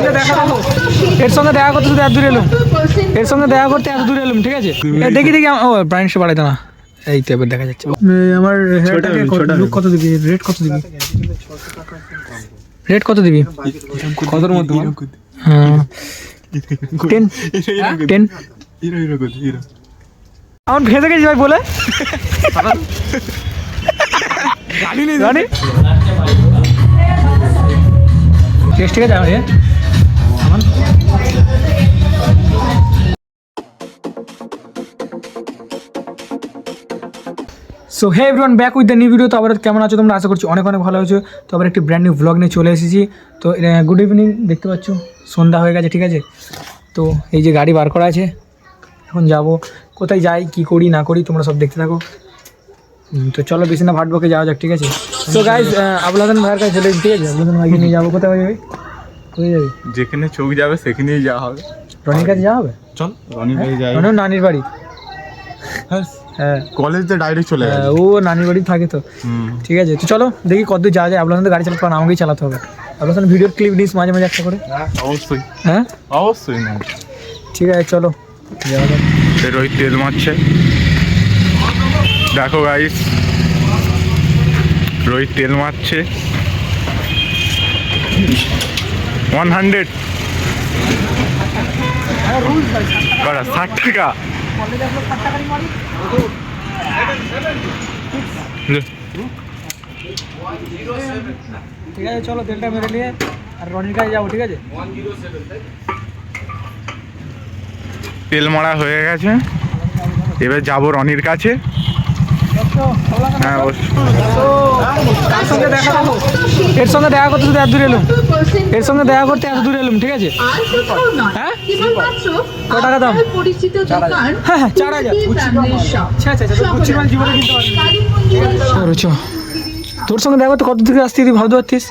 সঙ্গে দেখা এর সঙ্গে দেখা করতে শুধু এত দূরে এলুম। এর সঙ্গে দেখা করতে এত দূরে এলুম ঠিক আছে? দেখি দেখি ও ব্রাইন্ডস বাড়াইতে না। এই তো এবার দেখা যাচ্ছে। আমার হেয়ারটাকে লুক কত দিবি? রেট কত দিবি? রেট কত দিবি? কতর মধ্যে? হ্যাঁ। Ten ten hero hero hero আমার ভেজে গেছি ভাই বলে। ঠিক আছে so hey everyone back with the new video তো আবার কেমন আছো তোমরা? আশা করছি অনেক অনেক ভালো আছো। তো আবার একটি ব্র্যান্ড নিউ ভ্লগ নিয়ে চলে এসেছি। তো গুড ইভিনিং দেখতে পাচ্ছ? সন্ধ্যা হয়ে গেছে ঠিক আছে? তো এই যে গাড়ি বার করা আছে। এখন যাব। কোথায় যাই কি করি না করি তোমরা সব দেখতে থাকো। তো চলো বেশি না ভাটবকে যাওয়া যাক ঠিক আছে? তো গাইজ আবুলাদন ভাইয়ের কাছে চলে ঠিক আছে? আবুলাদন ভাইকে নিয়ে যাব। কোথায় যাবে কোথায় যাবি? যেখানে চোখ যাবে সেখানেই যাওয়া হবে। রনির কাছে যাওয়া হবে? চল রনি ভাই যাই। রনির নানির বাড়ি। হ্যাঁ। কলেজ তো ডাইরেক্ট চলে হ্যাঁ, গেছে ও নানির বাড়ি থাকে তো। ঠিক আছে তো চলো দেখি কতদূর যাওয়া যায়। আপনাদের গাড়ি চালাতে পারেন আমাকেই চালাতে হবে। আপনার ভিডিওর ক্লিপ নিস মাঝে মাঝে একটা করে। অবশ্যই। হ্যাঁ? অবশ্যই ঠিক আছে চলো। রোহিত তেল মারছে। দেখো গাইস রোহিত তেল মারছে। ওয়ান হান্ড্রেড ঠিক আছে, চলো তেলটা মেরে নিয়ে আর রনির কাছে যাব, ঠিক আছে? তেল মারা হয়ে গেছে। এবার যাব রনির কাছে। হ্যাঁ তার সঙ্গে দেখা এর সঙ্গে দেখা করতে শুধু এত দূরে এলুম। এর সঙ্গে দেখা করতে এত দূরে এলুম ঠিক আছে? হ্যাঁ? টাকা দাম? হ্যাঁ, হ্যাঁ, চার হাজার। আচ্ছা আচ্ছা আচ্ছা জীবনে কিনতে তোর সঙ্গে দেখা করতে কত থেকে আসতে তুই ভাবতে পারতিস?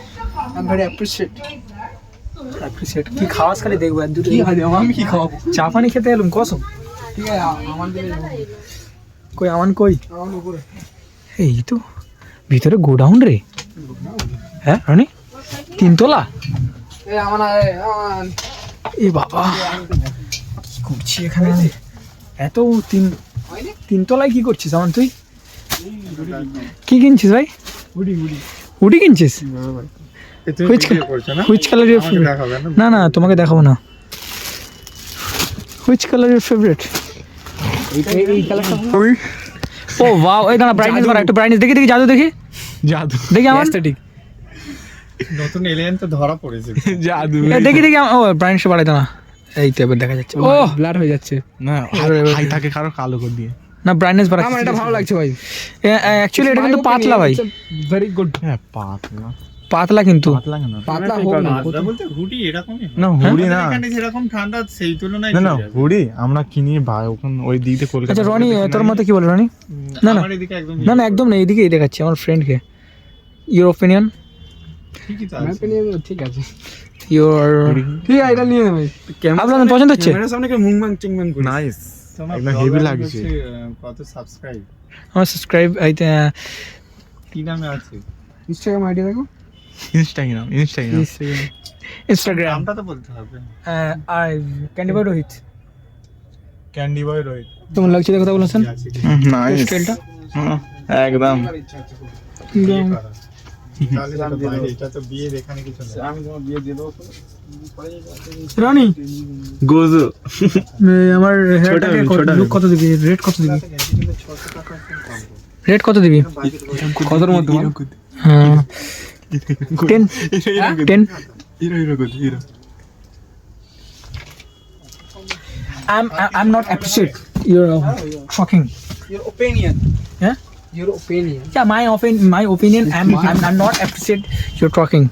অ্যাপ্রিসিয়েট কি খাওয়াস খালি দেখব দুটো আমি কি খাওয়াবো? চা পানি খেতে এলুম কসম? ঠিক আছে আমাদের কই আমান কই? আমার উপরে। এই তো ভিতরে গোডাউন রে। হ্যাঁ রনি? তিনতলা? এ বাবা কি করছি এখানে? এত তিন তিনতলায় কি করছিস আমার তুই? কি কিনছিস ভাই? উড়ি কিনছিস? Which which colour your favourite দেখাবে না? না তোমাকে দেখাবো না। হুইচ কালার ইউর ফেভারিট এই কালারটা ও ওয়াও এই দাঁড়া ব্রাইটনেস বাড়া একটু ব্রাইটনেস দেখি দেখি জাদু দেখি। জাদু। দেখি আমার। ঠিক নতুন এলিয়েন তো ধরা পড়েছে। জাদু। দেখি দেখি ও ব্রাইটনেস বাড়াই না। এই তো এবার দেখা যাচ্ছে। ও ব্লার হয়ে যাচ্ছে। না হাই থাকে কারও কালো করে দিয়ে। না ব্রাইটনেস বাড়া আমার এটা ভালো লাগছে ভাই। অ্যাকচুয়ালি এটা কিন্তু পাতলা ভাই। ভেরি গুড হ্যাঁ পাতলা। পাতলা কিন্তু। পাতলা কেন? হোক না বলতে হুডি এরকমই না হুড়ি না। এখানে যেরকম ঠান্ডা সেই তুলনায় না না হুড়ি আমরা কিনি ভাই ওখান ওই দিক দিয়ে কলকাতা আচ্ছা রনি তোর মতে কি বলে রনি? না না। এদিকে একদম না না একদম না এইদিকেই দেখাচ্ছি আমার ফ্রেন্ডকে ইউর ওপিনিয়ন ঠিক আছে। ইউর ঠিক আছে এটা নিয়ে নেবে। আপনাদের পছন্দ হচ্ছে? ক্যামেরার সামনে কি মুংমাং চিংমাং করি নাইস একদম হেভি লাগছে। কত সাবস্ক্রাইব আমার সাবস্ক্রাইব আইতে কি নামে আছে? ইনস্টাগ্রাম আইডি দেখো। ইনস্টাগ্রাম ইনস্টাগ্রাম ইনস্টাগ্রাম নামটা তো বলতে হবে। Eye candy boy Rohit candy boy Rohit তোমার লাগছে দেখো কথা বলেছেন? নাইস স্টাইলটা একদম। তাহলে তো এটা তো বিয়ের এখানে কিছু নেই। আমি তোমার বিয়ে দিয়ে দেবো। আমার হেয়ারটাকে লুক কত দিবি? রেট কত দিবি? রেট কত দিবি? কতর মধ্যে হ্যাঁ। টেন টেন হিরো হিরো কত hero I'm I'm not appreciate your talking. your opinion Yeah? your opinion Yeah, my opinion, my opinion. I'm I'm, I'm not appreciate your talking.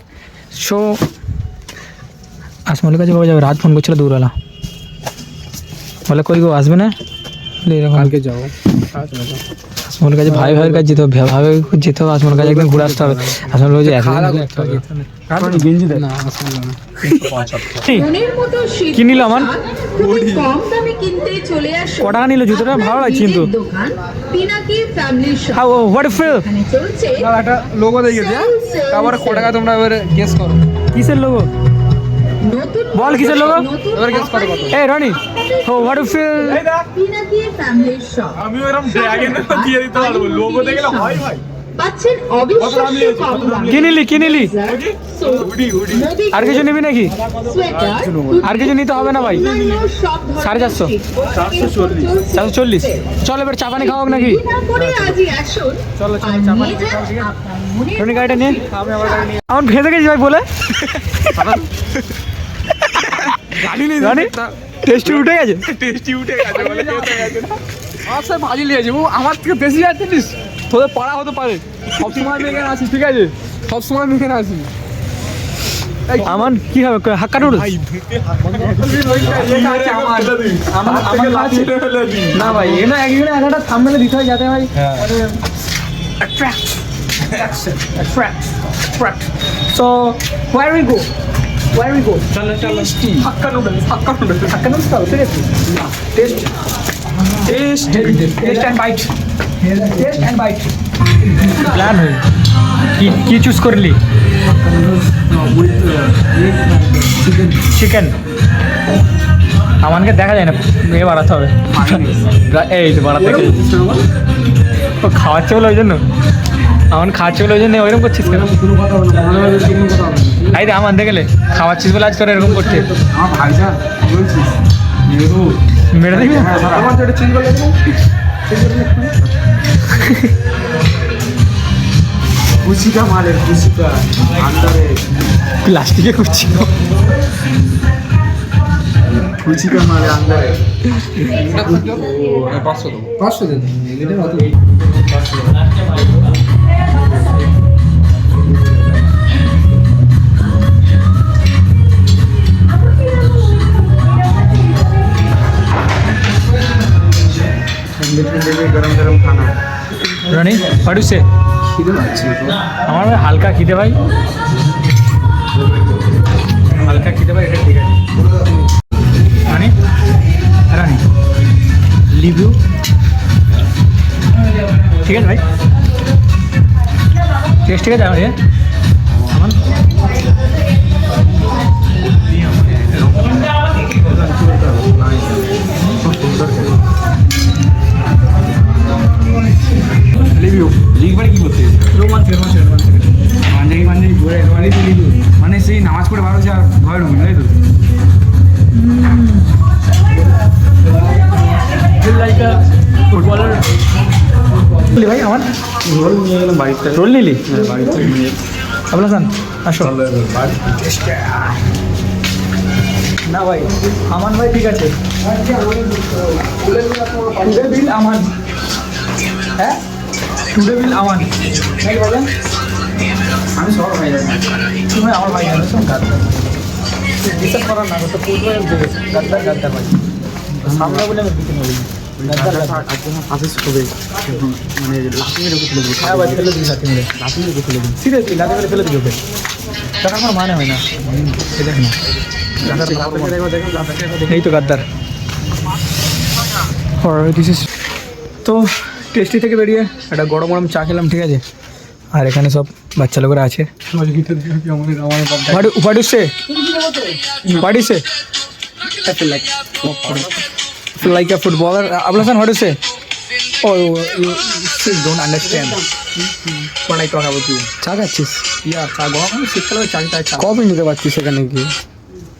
So, আসমলের কাছে বাবা যাবে রাত ফোন করছিল দূরবেলা বলে কই গো আসবে না বলে এরকম কালকে যাও আসমলের কাছে ভাই ভাইয়ের কাছে যেতে হবে ভাই ভাই যেতে হবে। কাছে একদিন ঘুরে আসতে হবে। কি নিল আমার? ক টাকা নিল জুতোটা? ভালো লাগছে কিন্তু। হোয়াট ফিল একটা লোগো দিয়ে গেছে Sell, sell, তারপরে ক টাকা তোমরা এবারে গেস করো? কিসের লোগো বল কিসের লোগো এবার guess করো কত? রনি। ও হোয়াট ইউ ফিল পিনাকি ফ্যামিলির শপ আমি ওরকম ড্রাগন দিয়ে দিতে পারব। লোগো দেখলে হয় ভাই। পাচ্ছেন অবিশ্বাস্য কম দামে কি নিলি কি নিলি আর কিছু নিবি নাকি? আর কিছু নিতে হবে না ভাই। সাড়ে চারশো? চারশো চল্লিশ। চল এবার চা পানি খাওয়াক নাকি? চলো, গাড়িটা নিয়ে। আমার ভেসে গেছি ভাই বলে। গাড়ি নেই টেস্টি উঠে গেছে টেস্টি উঠে গেছে বলে গেছে আমার সাথে ভাজি লিয়েছে ও আমার থেকে বেশি যাচ্ছে জানিস তোদের পাড়া হতে পারে সবসময় আমি এখানে আসি ঠিক আছে সবসময় আমি এখানে আসি আমান কি হবে হাক্কা নুডলস আমার আমার না ভাই এখানে একজনে একটা থাম্বনেলে দিতে হয় যাতে ভাই attract attract attract so where we go we go? চলো চলো hakka noodles hakka noodles Hakka noodles খাও seriously taste taste taste bite taste bite plan হয়ে কি কি চুজ করলি চিকেন আমাকে দেখা যায় না মেয়ে বাড়াতে হবে। এই তো বাড়াতে গেলে। ও খাওয়াচ্ছে বলে ওই জন্য। আমার খাওয়াচ্ছে বলে ওই জন্য ওইরকম করছিস কেন? এই রে আমার দেখলে খাওয়াচ্ছিস বলে আজ করে এরকম মেরে। দিবি? চেঞ্জ করলে কুচিকা মালের কুচিকা আন্দারে প্লাস্টিকে করছি কুচিকা মালের পাঁচশো দেবো। পাঁচশো দেবো। রনি খিদে পাচ্ছি আমার ভাই হালকা খিদে ভাই। হালকা খিদে ভাই এটা ঠিক আছে। রানি? রানি? লিভ ইউ ঠিক আছে ভাই। টেস্ট ঠিক আছে আমার ঘুরে একেবারেই তো মানে সেই নামাজ পড়ে হচ্ছে আর ভয় ঢুকবে তাই তো? ফুটবলার ভাই আমার? রোল নিয়ে গেলাম বাড়িতে রোল নিলি? বাড়িতে নিয়ে আপনার সান আসো। না ভাই আমান ভাই ঠিক আছে। Today bill Aman. হ্যাঁ? Today bill Aman. বলেন আমি সব ভাই তুমি আমার ভাই জানো তো গাদ্দার বিশ্বাস করার না, তো পুরো গাদ্দার গাদ্দার ভাই। সামনে বলে আমি দিতে পারি মানে হ্যাঁ হয় না। এই তো গাদ্দার। দিস তো টেস্টি থেকে বেরিয়ে একটা গরম গরম চা খেলাম, ঠিক আছে? আর এখানে সব বাচ্চা লোকেরা আছে। What what is say? What say? A footballer uh, Ablasan what do you say oh understand what I talk about you? চা খাচ্ছিস yeah চা গরম আমি শীতকালে চা খেতে চা নিতে পারছিস সেখানে গিয়ে?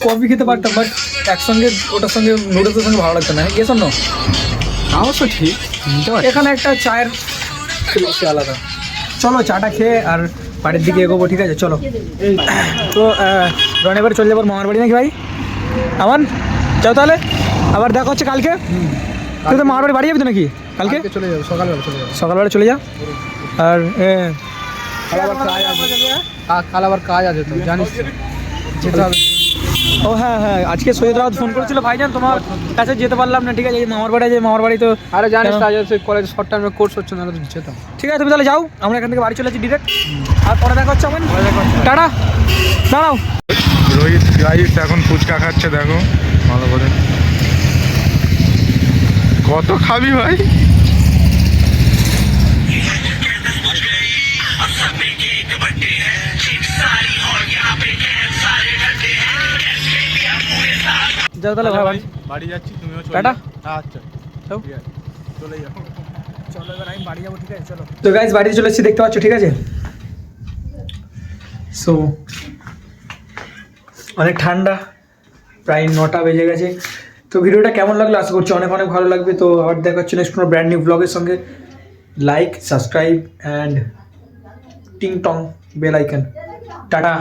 কফি খেতে পারতাম বাট একসঙ্গে ওটার সঙ্গে নুডলসের সঙ্গে ভালো লাগতো না। গেছো না? অবশ্য ঠিক। এখানে একটা চায়ের আলাদা। চলো চাটা খেয়ে আর বাড়ির দিকে এগোবো ঠিক আছে? চলো। তো রন এবার চলে যাব মামার বাড়ি নাকি ভাই? আমান যাও তাহলে। আবার দেখা হচ্ছে কালকে। তুই তো মামার বাড়ি বাড়ি যাবি তো নাকি? কালকে? চলে যাব সকালবেলা চলে যাব। সকালবেলা চলে যা। আর এ, কাল আবার কাজ আছে। আ- কাল আবার কাজ আছে তো জানিস। তো। যেতে হবে। ও হ্যাঁ হ্যাঁ আজকে সৈয়দ রাউত ফোন করেছিল ভাইজান তোমার কাছে যেতে পারলাম না ঠিক আছে এই মামার বাড়ি আছে মামার বাড়ি তো আরে জানিস কেন? তো আজ হচ্ছে কলেজে শর্ট টাইমে কোর্স হচ্ছে না তো যেতাম। ঠিক আছে তুমি তাহলে যাও আমরা এখান থেকে বাড়ি চলে যাচ্ছি ডিরেক্ট আর পরে দেখা হচ্ছে আমার টাটা। দাঁড়াও। রোহিত গাইস এখন ফুচকা খাচ্ছে দেখো। ভালো করে। কত খাবি ভাই? যাও তাহলে ভাই ভাই বাড়ি যাচ্ছি তুমিও চলে টাটা। আচ্ছা। যাও। ঠিক আছে। চলে যাও। চলো এবার আমি বাড়ি যাব ঠিক আছে? চলো। তো গাইজ বাড়িতে চলে এসেছি দেখতে পাচ্ছ ঠিক আছে? সো অনেক ঠান্ডা প্রায় নটা বেজে গেছে। তো ভিডিওটা কেমন লাগল? আশা করছি অনেক অনেক ভালো লাগবে। তো আবার দেখা হচ্ছে নেক্সট কোনো ব্র্যান্ড নিউ ব্লগের সঙ্গে। লাইক সাবস্ক্রাইব অ্যান্ড টিং টং বেল আইকন টাটা।